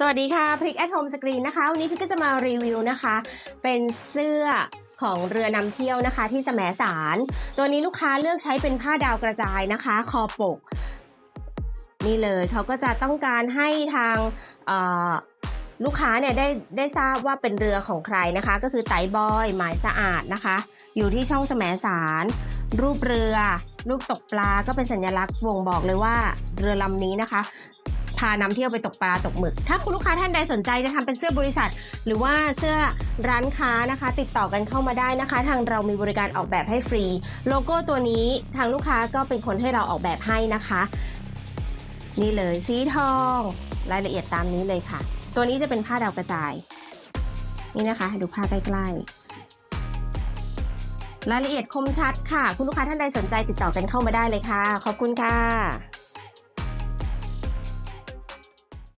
สวัสดีค่ะพริกแอทโฮมสกรีนนะคะ วันนี้พริกก็จะมารีวิวนะคะ เป็นเสื้อของเรือนำเที่ยวนะคะ ที่แสมสาร ตัวนี้ลูกค้าเลือกใช้เป็นผ้าดาวกระจายนะคะ คอปก นี่เลยเขาก็จะต้องการให้ทางลูกค้าเนี่ยได้ได้ทราบว่าเป็นเรือของใครนะคะ ก็คือไตบอย หมายสะอาดนะคะ อยู่ที่ช่องแสมสาร รูปเรือ รูปตกปลาก็เป็นสัญลักษณ์บ่งบอกเลยว่าเรือลำนี้นะคะ พานำเที่ยวไปตกปลาตกหมึก ถ้าคุณลูกค้าท่านใดสนใจจะทำเป็นเสื้อบริษัท หรือว่าเสื้อร้านค้านะคะ ติดต่อกันเข้ามาได้นะคะ ทางเรามีบริการออกแบบให้ฟรี โลโก้ตัวนี้ทางลูกค้าก็เป็นคนให้เราออกแบบให้นะคะ นี่เลยสีทอง รายละเอียดตามนี้เลยค่ะ ตัวนี้จะเป็นผ้าดาวกระจาย นี่นะคะ ดูผ้าใกล้ๆรายละเอียดคมชัดค่ะ คุณลูกค้าท่านใดสนใจติดต่อกันเข้ามาได้เลยค่ะ ขอบคุณค่ะ